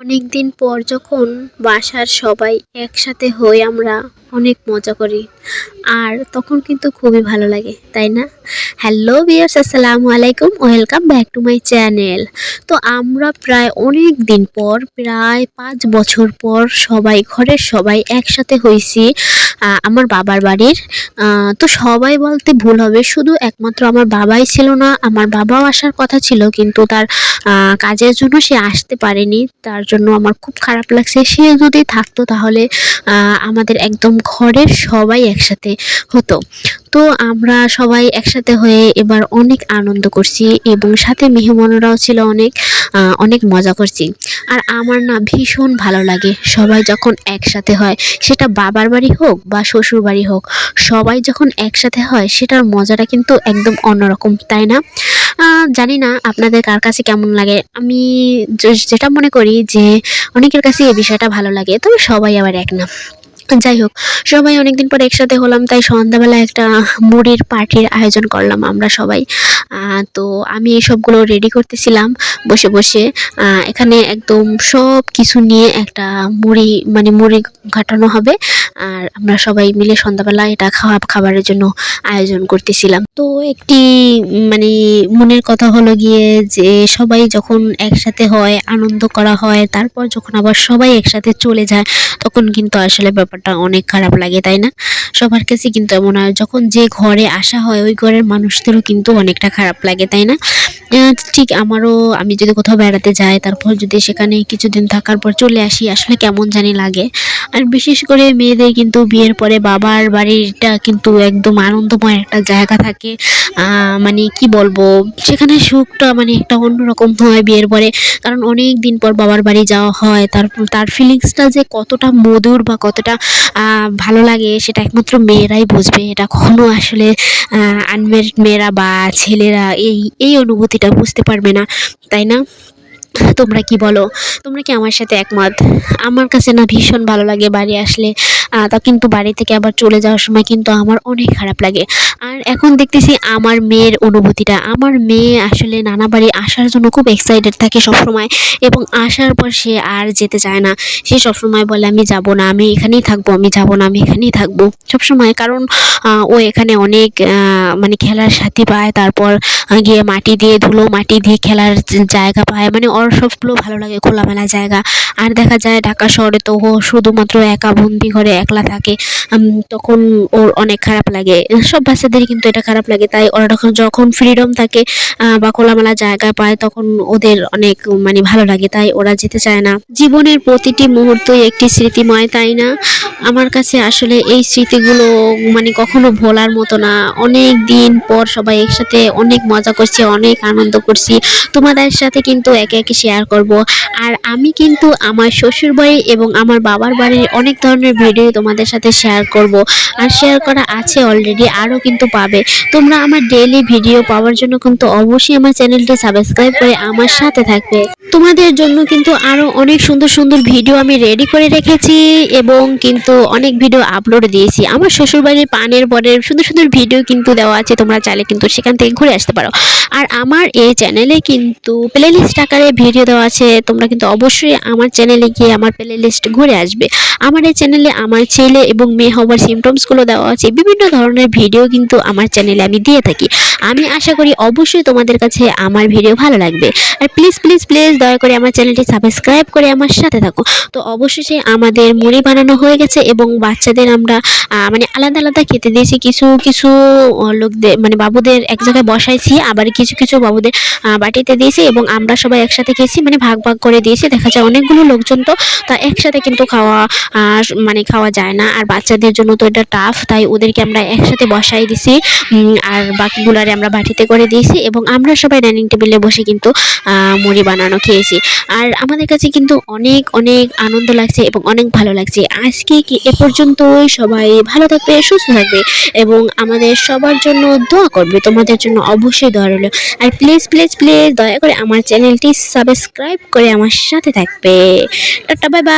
অনেক দিন পর যখন বাসার সবাই একসাথে হই আমরা অনেক মজা করি। আর তখন কিন্তু খুবই ভালো লাগে, তাই না? হ্যালো বিয়ার্স আসসালামু আলাইকুম welcome back to my channel তো আমরা প্রায় অনেক দিন পর, প্রায় পাঁচ বছর পর সবাই, ঘরের সবাই একসাথে হয়েছি আমার বাবার বাড়ির। তো সবাই বলতে ভুল হবে, শুধু একমাত্র আমার বাবাই ছিল না, আমার বাবাও আসার কথা ছিল, কিন্তু তার কাজের জন্য সে আসতে পারেনি, তার জন্য আমার খুব খারাপ লাগছে। সে যদি থাকতো তাহলে আমাদের একদম ঘরের সবাই একসাথে হতো। তো আমরা সবাই একসাথে হয়ে এবার অনেক আনন্দ করছি এবং সাথে মেহমানরাও ছিল অনেক অনেক মজা করছি। আর আমার না ভীষণ ভালো লাগে সবাই যখন একসাথে হয়। সেটা বাবার বাড়ি হোক বা শ্বশুর বাড়ি হোক, সবাই যখন একসাথে হয়, সেটার মজাটা কিন্তু একদম অন্যরকম, তাই না? জানি না আপনাদের কার কাছে কেমন লাগে। আমি যেটা মনে করি যে, অনেকের কাছে এই বিষয়টা ভালো লাগে, তবে সবাই আবার এক না। যাই হোক, সবাই অনেকদিন পর একসাথে হলাম, তাই সন্ধ্যাবেলা একটা মুড়ির পার্টির আয়োজন করলাম আমরা সবাই। তো আমি এসবগুলো রেডি করতেছিলাম, বসে বসে। এখানে একদম সব কিছু নিয়ে একটা মুড়ি মানে মুড়ি ঘাটানো হবে। আর আমরা সবাই মিলে সন্ধ্যাবেলা এটা খাওয়া, খাবারের জন্য আয়োজন করতেছিলাম। তো একটি মানে মনের কথা হলো গিয়ে যে সবাই যখন একসাথে হয়, আনন্দ করা হয়, তারপর যখন আবার সবাই একসাথে চলে যায়, তখন কিন্তু আসলে ব্যাপারটা অনেক খারাপ লাগে, তাই না? সবার কাছে কিন্তু এমন হয়, যখন যে ঘরে আসা হয়, ওই ঘরের মানুষদেরও কিন্তু অনেকটা খারাপ লাগে, তাই না? ঠিক আমারও, আমি যদি কোথাও বেড়াতে যাই, তারপর যদি সেখানে কিছুদিন থাকার পর চলে আসি, আসলে কেমন জানি লাগে। আর বিশেষ করে মেয়েদের কিন্তু বিয়ের পরে বাবার বাড়িটা কিন্তু একদম আনন্দময় একটা জায়গা থাকে। মানে কি বলব, সেখানে সুখটা মানে একটা অন্যরকম হয় বিয়ের পরে। কারণ অনেক দিন পর বাবার বাড়ি যাওয়া হয়, তারপর তার ফিলিংসটা যে কতটা মধুর বা কতটা ভালো লাগে, সেটা একমাত্র মেয়েরাই বুঝবে। এটা কখনো আসলে আনমেরিড মেয়েরা বা ছেলেরা এই এই অনুভূতিটা বুঝতে পারবে না, তাই না? তোমরা কি বলো? তোমরা কি আমার সাথে একমত? আমার কাছে না ভীষণ ভালো লাগে বাড়ি আসলে। তা কিন্তু বাড়ি থেকে আবার চলে যাওয়ার সময় কিন্তু আমার অনেক খারাপ লাগে। আর এখন দেখতেছি আমার মেয়ের অনুভূতিটা। আমার মেয়ে আসলে নানা বাড়ি আসার জন্য খুব এক্সাইটেড থাকে সবসময় এবং আসার পর সে আর যেতে চায় না। সে সবসময় বলে, আমি যাব না, আমি এখানেই থাকব, আমি যাব না, আমি এখানেই থাকব। সবসময় কারণ ও এখানে অনেক মানে খেলার সাথী পায়, তারপর গিয়ে মাটি দিয়ে ধুলো, মাটি দিয়ে খেলার জায়গা পায়। মানে ওর সবগুলো ভালো লাগে, খোলামেলা জায়গা। আর দেখা যায় ঢাকা শহরে তো ও শুধুমাত্র একা বন্দি ঘরে একলা থাকে তখন ওর অনেক খারাপ লাগে। সব বাচ্চাদেরই কিন্তু এটা খারাপ লাগে, তাই ওরা যখন যখন ফ্রিডম থাকে বা খোলামেলা জায়গা পায়, তখন ওদের অনেক মানে ভালো লাগে, তাই ওরা যেতে চায় না। জীবনের প্রতিটি মুহূর্তই একটি স্মৃতিময়, তাই না? আমার কাছে আসলে এই স্মৃতিগুলো মানে কখনো ভোলার মতো না। অনেক দিন পর সবাই একসাথে অনেক মজা করছি, অনেক আনন্দ করছি। তোমাদের সাথে কিন্তু একে একে শেয়ার করব। আর আমি কিন্তু আমার শ্বশুর বাড়ি এবং আমার বাবার বাড়ির অনেক ধরনের ভিডিও তোমাদের সাথে শেয়ার করব। আর শেয়ার করা আছে অলরেডি আরও কিন্তু পাবে। তোমরা আমার ডেইলি ভিডিও পাওয়ার জন্য কিন্তু অবশ্যই আমার চ্যানেলটি সাবস্ক্রাইব করে আমার সাথে থাকবে। তোমাদের জন্য কিন্তু আরও অনেক সুন্দর সুন্দর ভিডিও আমি রেডি করে রেখেছি এবং কিন্তু অনেক ভিডিও আপলোড দিয়েছি। আমার শ্বশুরবাড়ির পানের পরের সুন্দর সুন্দর ভিডিও কিন্তু দেওয়া আছে, তোমরা চাইলে কিন্তু সেখান থেকে ঘুরে আসতে পারো। আর আমার এই চ্যানেলে কিন্তু প্লে লিস্ট আকারে ভিডিও দেওয়া আছে, তোমরা কিন্তু অবশ্যই আমার চ্যানেলে গিয়ে আমার প্লে লিস্ট ঘুরে আসবে। আমার এই চ্যানেলে আমার ছেলে এবং মেয়ে হওয়ার সিমটমসগুলো দেওয়া আছে। বিভিন্ন ধরনের ভিডিও কিন্তু আমার চ্যানেলে আমি দিয়ে থাকি। আমি আশা করি অবশ্যই তোমাদের কাছে আমার ভিডিও ভালো লাগবে। আর প্লিজ প্লিজ প্লিজ দয়া করে আমার চ্যানেলটি সাবস্ক্রাইব করে আমার সাথে থাকো। তো অবশেষে আমাদের মুড়ি বানানো হয়ে গেছে এবং বাচ্চাদের আমরা মানে আলাদা আলাদা খেতে দিয়েছি। কিছু কিছু লোকদের মানে বাবুদের এক জায়গায় বসাইছি, আবার কিছু কিছু বাবুদের বাটিতে দিয়েছি এবং আমরা সবাই একসাথে খেয়েছি মানে ভাগ ভাগ করে দিয়েছি। দেখা যায় অনেকগুলো লোকজন তো, তা একসাথে কিন্তু খাওয়া মানে খাওয়া যায় না। আর বাচ্চাদের জন্য তো এটা টাফ তাই ওদেরকে আমরা একসাথে বসাই দিছি। আর বাকিগুলারে আমরা বাটিতে করে দিয়েছি এবং আমরা সবাই ডাইনিং টেবিলে বসে কিন্তু মুড়ি বানানো খেয়েছি। আর আমাদের কাছে কিন্তু অনেক অনেক আনন্দ লাগছে এবং অনেক ভালো লাগছে। আজকে কি এ পর্যন্তই। সবাই ভালো থাকবে, সুস্থ থাকবে এবং আমাদের সবার জন্য দোয়া করবে। তোমাদের জন্য অবশ্যই দোয়া রইল। আর প্লিজ প্লিজ প্লিজ দয়া করে আমার চ্যানেলটি সাবস্ক্রাইব করে আমার সাথে থাকবে। Tata bye bye